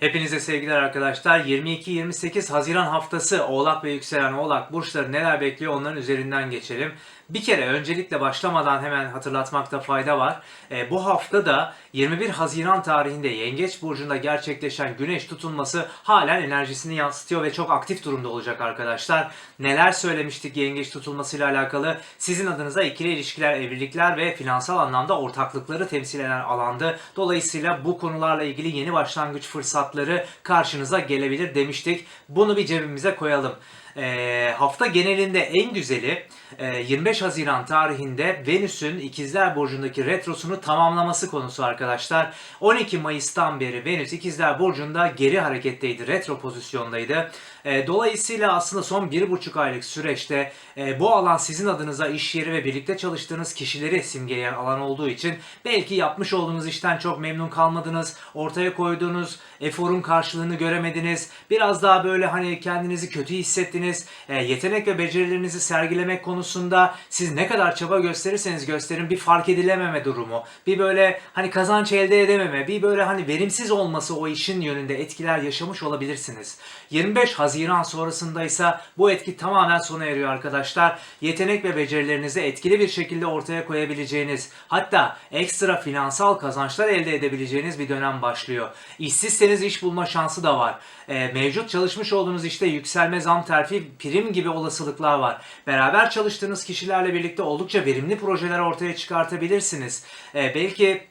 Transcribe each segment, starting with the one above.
Hepinize sevgiler arkadaşlar. 22-28 Haziran haftası Oğlak ve Yükselen Oğlak burçları neler bekliyor onların üzerinden geçelim. Bir kere öncelikle başlamadan hemen hatırlatmakta fayda var. Ee, bu hafta da 21 Haziran tarihinde Yengeç Burcu'nda gerçekleşen güneş tutulması halen enerjisini yansıtıyor ve çok aktif durumda olacak arkadaşlar. Neler söylemiştik Yengeç tutulmasıyla alakalı? Sizin adınıza ikili ilişkiler, evlilikler ve finansal anlamda ortaklıkları temsil eden alandı. Dolayısıyla bu konularla ilgili yeni başlangıç fırsatları karşınıza gelebilir demiştik. Bunu bir cebimize koyalım. Ee, hafta genelinde en güzeli e, 25 Haziran tarihinde Venüs'ün İkizler Burcu'ndaki retrosunu tamamlaması konusu arkadaşlar. 12 Mayıs'tan beri Venüs İkizler Burcu'nda geri hareketteydi, retro pozisyondaydı. E, dolayısıyla aslında son bir buçuk aylık süreçte e, bu alan sizin adınıza iş yeri ve birlikte çalıştığınız kişileri simgeleyen alan olduğu için belki yapmış olduğunuz işten çok memnun kalmadınız, ortaya koyduğunuz eforun karşılığını göremediniz, biraz daha böyle hani kendinizi kötü hissettiniz, e, yetenek ve becerilerinizi sergilemek konusunda siz ne kadar çaba gösterirseniz gösterin bir fark edilememe durumu, bir böyle hani kazanç elde edememe, bir böyle hani verimsiz olması o işin yönünde etkiler yaşamış olabilirsiniz. 25 Haziran sonrasında ise bu etki tamamen sona eriyor arkadaşlar. Yetenek ve becerilerinizi etkili bir şekilde ortaya koyabileceğiniz, hatta ekstra finansal kazançlar elde edebileceğiniz bir dönem başlıyor. İşsizseniz iş bulma şansı da var. Ee, mevcut çalışmış olduğunuz işte yükselme, zam, terfi, prim gibi olasılıklar var. Beraber çalıştığınız kişilerle birlikte oldukça verimli projeler ortaya çıkartabilirsiniz. Ee, belki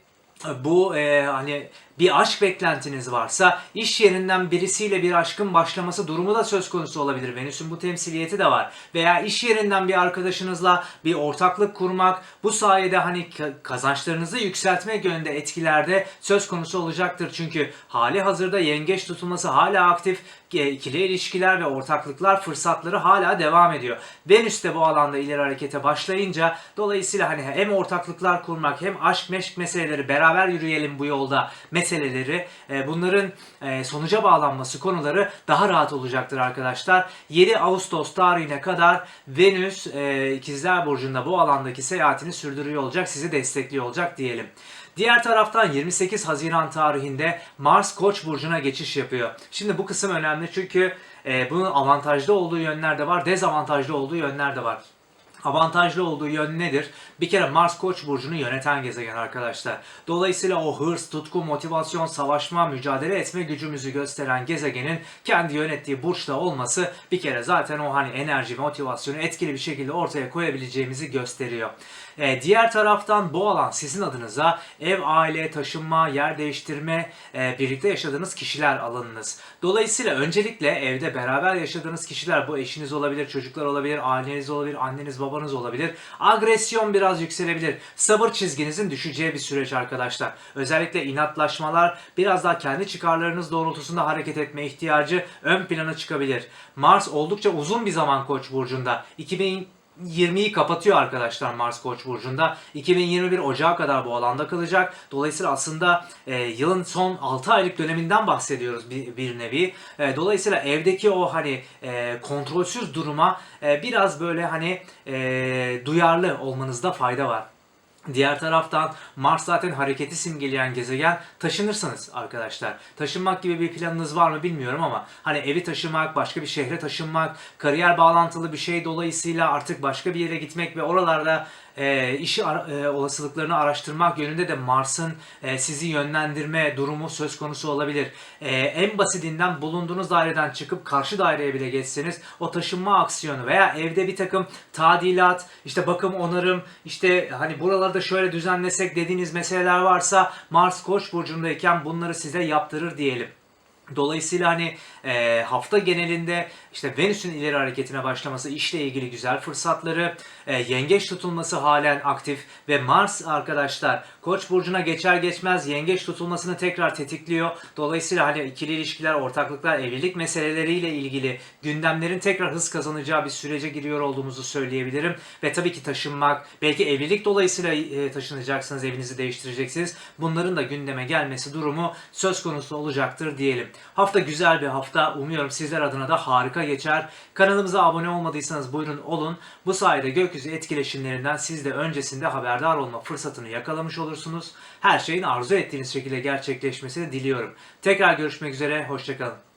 bu e, hani bir aşk beklentiniz varsa iş yerinden birisiyle bir aşkın başlaması durumu da söz konusu olabilir. Venüs'ün bu temsiliyeti de var. Veya iş yerinden bir arkadaşınızla bir ortaklık kurmak bu sayede hani ka- kazançlarınızı yükseltmek yönünde etkilerde söz konusu olacaktır. Çünkü hali hazırda yengeç tutulması hala aktif. İkili ilişkiler ve ortaklıklar fırsatları hala devam ediyor. Venüs de bu alanda ileri harekete başlayınca dolayısıyla hani hem ortaklıklar kurmak hem aşk meşk meseleleri beraber yürüyelim bu yolda meseleleri e, bunların e, sonuca bağlanması konuları daha rahat olacaktır arkadaşlar. 7 Ağustos tarihine kadar Venüs e, İkizler Burcu'nda bu alandaki seyahatini sürdürüyor olacak, sizi destekliyor olacak diyelim. Diğer taraftan 28 Haziran tarihinde Mars Koç burcuna geçiş yapıyor. Şimdi bu kısım önemli çünkü bunun avantajlı olduğu yönler de var, dezavantajlı olduğu yönler de var. Avantajlı olduğu yön nedir? Bir kere Mars Koç burcunu yöneten gezegen arkadaşlar. Dolayısıyla o hırs, tutku, motivasyon, savaşma, mücadele etme gücümüzü gösteren gezegenin kendi yönettiği burçta olması bir kere zaten o hani enerji, motivasyonu etkili bir şekilde ortaya koyabileceğimizi gösteriyor. Ee, diğer taraftan bu alan sizin adınıza ev, aile, taşınma, yer değiştirme, e, birlikte yaşadığınız kişiler alanınız. Dolayısıyla öncelikle evde beraber yaşadığınız kişiler bu eşiniz olabilir, çocuklar olabilir, aileniz olabilir, anneniz babanız olabilir. Agresyon biraz yükselebilir. Sabır çizginizin düşeceği bir süreç arkadaşlar. Özellikle inatlaşmalar biraz daha kendi çıkarlarınız doğrultusunda hareket etme ihtiyacı ön plana çıkabilir. Mars oldukça uzun bir zaman Koç burcunda. 2000 20'yi kapatıyor arkadaşlar Mars Koç burcunda. 2021 Ocağı kadar bu alanda kalacak. Dolayısıyla aslında e, yılın son 6 aylık döneminden bahsediyoruz bir, bir nevi. E, dolayısıyla evdeki o hani e, kontrolsüz duruma e, biraz böyle hani e, duyarlı olmanızda fayda var. Diğer taraftan Mars zaten hareketi simgeleyen gezegen taşınırsınız arkadaşlar. Taşınmak gibi bir planınız var mı bilmiyorum ama hani evi taşımak, başka bir şehre taşınmak, kariyer bağlantılı bir şey dolayısıyla artık başka bir yere gitmek ve oralarda e, işi ara- e, olasılıklarını araştırmak yönünde de Mars'ın e, sizi yönlendirme durumu söz konusu olabilir. E, en basitinden bulunduğunuz daireden çıkıp karşı daireye bile geçseniz o taşınma aksiyonu veya evde bir takım tadilat, işte bakım onarım, işte hani buralarda şöyle düzenlesek dediğiniz meseleler varsa Mars Koç burcundayken bunları size yaptırır diyelim. Dolayısıyla hani e, hafta genelinde işte Venüs'ün ileri hareketine başlaması işle ilgili güzel fırsatları, e, yengeç tutulması halen aktif ve Mars arkadaşlar Koç burcuna geçer geçmez yengeç tutulmasını tekrar tetikliyor. Dolayısıyla hani ikili ilişkiler, ortaklıklar, evlilik meseleleriyle ilgili gündemlerin tekrar hız kazanacağı bir sürece giriyor olduğumuzu söyleyebilirim. Ve tabii ki taşınmak, belki evlilik dolayısıyla e, taşınacaksınız, evinizi değiştireceksiniz. Bunların da gündeme gelmesi durumu söz konusu olacaktır diyelim. Hafta güzel bir hafta. Umuyorum sizler adına da harika geçer. Kanalımıza abone olmadıysanız buyurun olun. Bu sayede gökyüzü etkileşimlerinden siz de öncesinde haberdar olma fırsatını yakalamış olursunuz. Her şeyin arzu ettiğiniz şekilde gerçekleşmesini diliyorum. Tekrar görüşmek üzere, hoşçakalın.